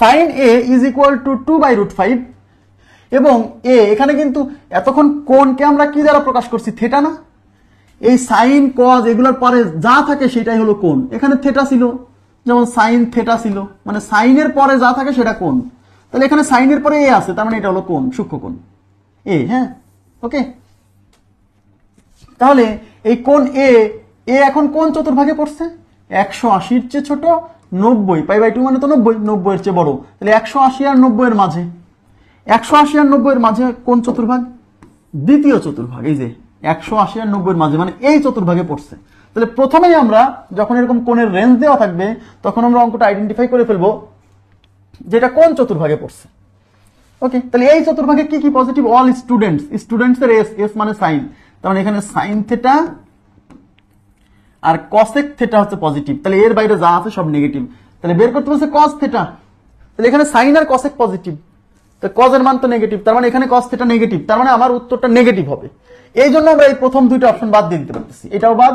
Sine A is equal to two by root five এবং এ এখানে কিন্তু এতক্ষণ কোনকে আমরা কি দ্বারা প্রকাশ করছি? থেটা না? এই সাইন কজ এগুলোর পরে যা থাকে সেটাই হলো কোন এখানে থেটা ছিল, যেমন সাইন থেটা ছিল মানে সাইনের পরে যা থাকে সেটা কোন তাহলে এখানে সাইনের পরে এ আছে, তার মানে এটা হলো কোন সূক্ষ্ম কোন এ হ্যাঁ? ওকে তাহলে এই কোন এ এ এখন কোন চতুর্ভাগে পড়ছে? একশো আশির চেয়ে ছোট নব্বই, পাই বাই টু মানে তো নব্বই, নব্বইয়ের চেয়ে বড়। তাহলে একশো আশি আর নব্বইয়ের মাঝে। একশো আশি আর নব্বইয়ের মাঝে কোন চতুর্ভাগ? দ্বিতীয় চতুর্ভাগ, এই যে, একশো আশি আর নব্বইয়ের মাঝে মানে এই চতুর্ভাগে পড়ছে। তাহলে প্রথমেই আমরা যখন এরকম কোণের রেঞ্জ দেওয়া থাকবে, তখন আমরা অঙ্কটা আইডেন্টিফাই করে ফেলব যেটা কোন চতুর্ভাগে পড়ছে। ওকে তাহলে এই চতুর্ভাগে কি কি পজিটিভ অল স্টুডেন্টস স্টুডেন্টস এর এস এস মানে সাইন তার মানে এখানে সাইন থেটা আর কসেক থেটা হচ্ছে পজিটিভ তাহলে এর বাইরে যা আছে সব নেগেটিভ তাহলে বের করতে বলছে কস থেটা তাহলে এখানে সাইন আর কসেক পজিটিভ তো কজের মান তো নেগেটিভ তার মানে এখানে কস থেটা নেগেটিভ তার মানে আমার উত্তরটা নেগেটিভ হবে। এই জন্য আমরা এই প্রথম দুইটা অপশন বাদ দিয়ে দিতে পারতেছি। এটাও বাদ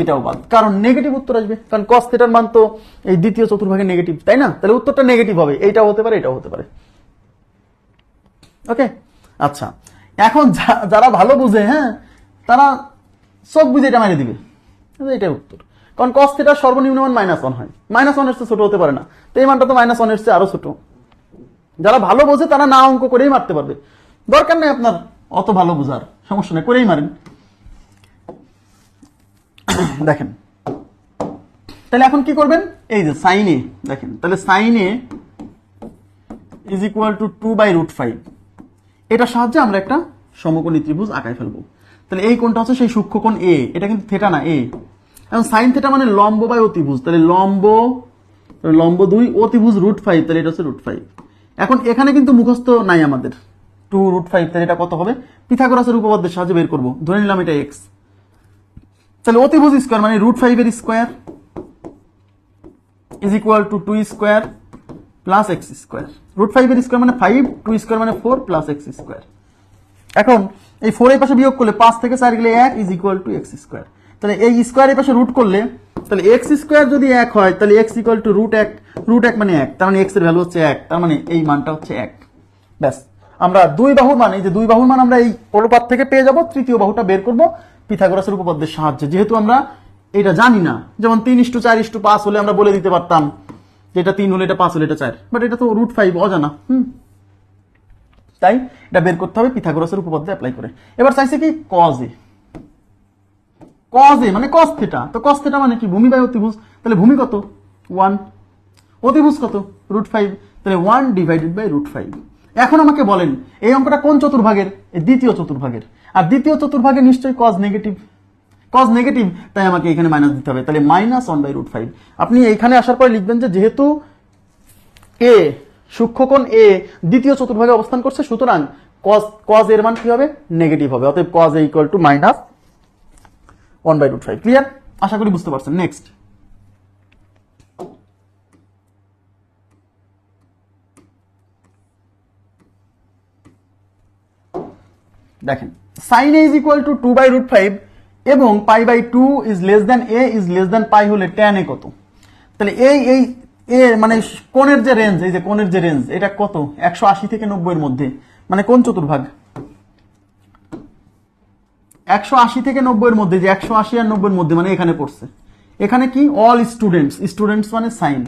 এটাও বাদ। কারণ নেগেটিভ উত্তর আসবে। কারণ কস থেটার মান তো এই দ্বিতীয় চতুর্ভাগে নেগেটিভ তাই না? তাহলে উত্তরটা নেগেটিভ হবে। এইটাও হতে পারে, এটাও হতে পারে। ওকে আচ্ছা। এখন যারা ভালো বুঝে হ্যাঁ তারা চোখ বুঝে এটা মেরে দিবে। এটাই উত্তর। কারণ কস থেটার সর্বনিম্ন মান মাইনাস ওয়ান হয়। মাইনাস ওয়ানের চেয়ে ছোট হতে পারে না। তো এই মানটা তো মাইনাস ওয়ানের চেয়ে আরও ছোট। যারা ভালো বোঝে, তারা না অঙ্ক করেই মারতে পারবে। দরকার নেই আপনার অত ভালো বোঝার। সমস্যা নেই, করেই মারেন। দেখেন। তাহলে এখন কি করবেন? এই যে সাইনে দেখেন। তাহলে সাইনে is equal to two by root five এটার সাহায্যে আমরা একটা সমকোণী ত্রিভুজ আঁকাই ফেলব। তাহলে এই কোণটা হচ্ছে সেই সূক্ষ্মকোণ এ এটা কিন্তু থেটা না এ এখন সাইন থেটা মানে লম্ব বাই অতিভুজ, তাহলে লম্ব লম্ব দুই, অতিভুজ রুট ফাইভ তাহলে এটা হচ্ছে রুট ফাইভ এখন এখানে কিন্তু মুখস্থ নাই আমাদের। টু রুট ফাইভ তাহলে এটা কত হবে? পিথাগোরাসের উপপাদ্যের সাহায্যে বের করব। ধরে নিলাম এটা এক্স তাহলে অতিভুজ স্কোয়ার মানে রুট ফাইভের square is equal to two square plus X square root ফাইভের স্কোয়ার মানে ফাইভ টু স্কোয়ার মানে ফোর প্লাস এক্স স্কোয়ার এখন এই ফোর এই পাশে বিয়োগ করলে পাঁচ থেকে চার গেলে এক is equal to X square তাহলে এই স্কোয়ারের পাশে রুট করলে, তাহলে এক্স স্কোয়ার যদি এক হয়, তাহলে এক্স ইকুয়াল টু রুট এক রুট এক মানে এক, তার মানে এক্সের ভ্যালু হচ্ছে এক, তার মানে এই মানটা হচ্ছে এক। ব্যাস, আমরা দুই বাহুর মান, এই যে দুই বাহুর মান আমরা এই অনুপাত থেকে পেয়ে যাব, তৃতীয় বাহুটা বের করব পিথাগোরাসের উপপাদ্যের সাহায্যে। যেহেতু আমরা এটা জানি না, যেমন তিন ইস্টু চার ইস্টু পাঁচ হলে আমরা বলে দিতে পারতাম যে এটা তিন হলে এটা পাঁচ হলে এটা চার বাট এটা তো রুট ফাইভ অজানা, হুম। তাই এটা বের করতে হবে পিথাগোরাসের উপপাদ্য অ্যাপ্লাই করে। এবার চাইছে কি কজে কজে মানে কস থেটা তো কস থেটা মানে কি? ভূমি বাই অতিভুজ। তাহলে ভূমি কত? ওয়ান অতিভুজ কত? রুট ফাইভ তাহলে one divided by root five এখন আমাকে বলেন, এই অঙ্কটা কোন চতুর্ভাগের? দ্বিতীয় চতুর্ভাগের। আর দ্বিতীয় চতুর্ভাগে নিশ্চয়ই কজ নেগেটিভ কজ নেগেটিভ তাই আমাকে এখানে মাইনাস দিতে হবে। তাহলে minus one by root five আপনি এইখানে আসার পরে লিখবেন যে যেহেতু এ সূক্ষ্মকোণ এ দ্বিতীয় চতুর্ভাগে অবস্থান করছে, সুতরাং কজ কজ এর মান কি হবে? নেগেটিভ হবে। অতএব cos equal to minus one by root five clear আশা করি বুঝতে পারছেন। নেক্সট দেখেন। Sine A is equal to two by root five এবং pi by two is less than A is less than pi হলে tan এ কত? তাহলে এই এই এ মানে কোণের যে রেঞ্জ এই যে কোণের যে রেঞ্জ এটা কত? একশো আশি থেকে নব্বইয়ের মধ্যে। মানে কোন চতুর্ভাগ? একশো আশি থেকে নব্বইয়ের মধ্যে, যে একশো আশি আর নব্বইয়ের মধ্যে মানে এখানে পড়ছে। এখানে কি? অল স্টুডেন্টস স্টুডেন্টস মানে sine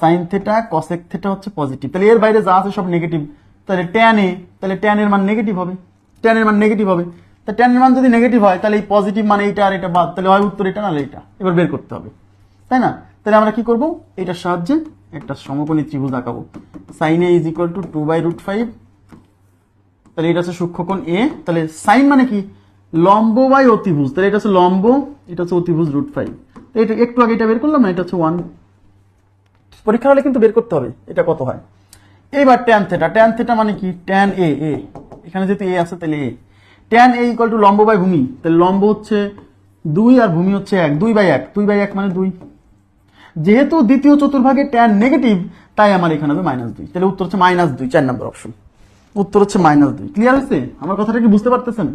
sine theta cosec theta হচ্ছে পজিটিভ তাহলে এর বাইরে যা আছে সব নেগেটিভ তাহলে ট্যান এ, তাহলে ট্যান এর মান নেগেটিভ হবে। ট্যান এর মান নেগেটিভ হবে। তা ট্যান এর মান যদি নেগেটিভ হয়, তাহলে এই পজিটিভ মানে এইটা আর এটা বাদ। তাহলে হয় উত্তর এটা, নাহলে এটা এবার বের করতে হবে। তাই না? তাহলে আমরা কি করব? এটার সাহায্যে একটা সমকোণী ত্রিভুজ আঁকাবো। Sine A is equal to two by root five তাহলে এটা হচ্ছে সূক্ষ্মকোণ এ তাহলে সাইন মানে কি? লম্ব বাই অতিভুজ। তাহলে এটা হচ্ছে লম্ব, এটা হচ্ছে অতিভুজ রুট ফাইভ এটা একটু আগে এটা বের করলাম এটা হচ্ছে ওয়ান পরীক্ষা হলে কিন্তু বের করতে হবে, এটা কত হয়? এইবার ট্যান থেটা ট্যান থেটা মানে কি? ট্যান এ এ এখানে যেহেতু এ আছে, তাহলে A tan A equal to লম্ব বাই ভূমি। তাহলে লম্ব হচ্ছে দুই আর ভূমি হচ্ছে এক। দুই বাই এক। দুই বাই এক মানে দুই। যেহেতু দ্বিতীয় চতুর্ভাগে ট্যান নেগেটিভ তাই আমার এখানে হবে মাইনাস দুই। তাহলে উত্তর হচ্ছে মাইনাস দুই, চার নম্বর অপশন উত্তর হচ্ছে মাইনাস দুই। ক্লিয়ার হয়েছে? আমার কথাটা কি বুঝতে পারতেছেন?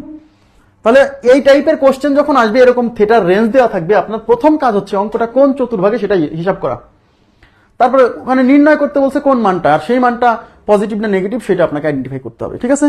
তাহলে এই টাইপের কোশ্চেন যখন আসবে, এরকম থেটার রেঞ্জ দেওয়া থাকবে, আপনার প্রথম কাজ হচ্ছে অঙ্কটা কোন চতুর্ভাগে সেটা হিসাব করা। তারপরে ওখানে নির্ণয় করতে বলছে কোন মানটা, আর সেই মানটা পজিটিভ না নেগেটিভ সেটা আপনাকে আইডেন্টিফাই করতে হবে, ঠিক আছে?